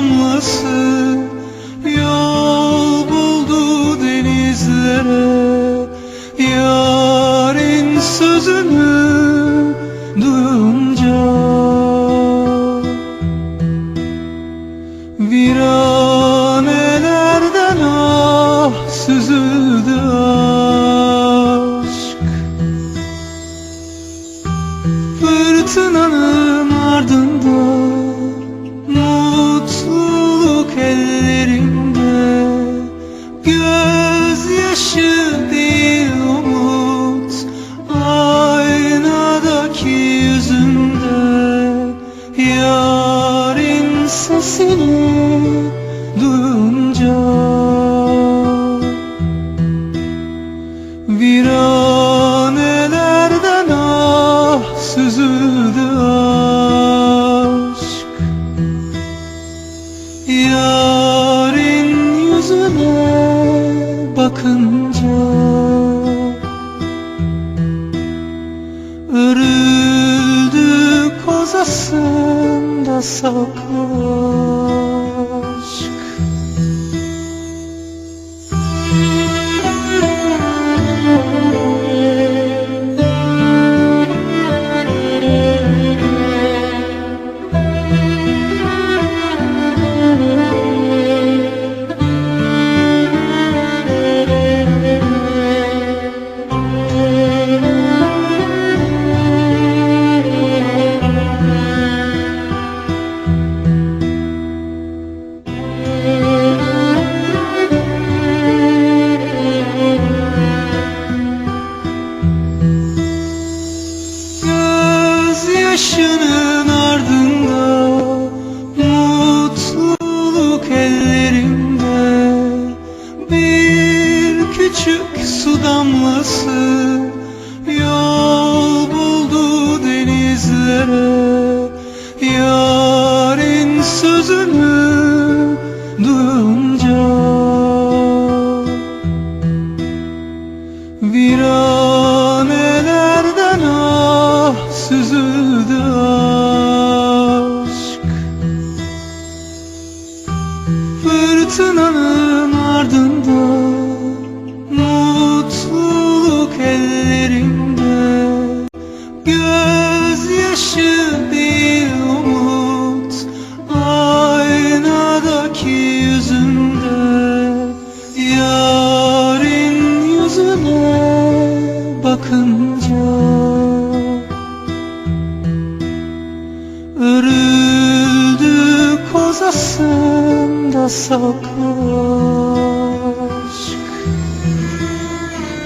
damlası Yol buldu denizlere. Yarın sözünü duyunca Viranelerden ah süzüldü aşk. Fırtınanın ardından sesini duyunca Viranelerden ah süzüldü aşk. Yarın yüzüne bakınca Örüldü kozasında saklı aşk küçük su damlası Yol buldu denizlere. Yarın sözünü duyunca Viranelerden ah süzüldü aşk. Fırtınanın ardında sundosoku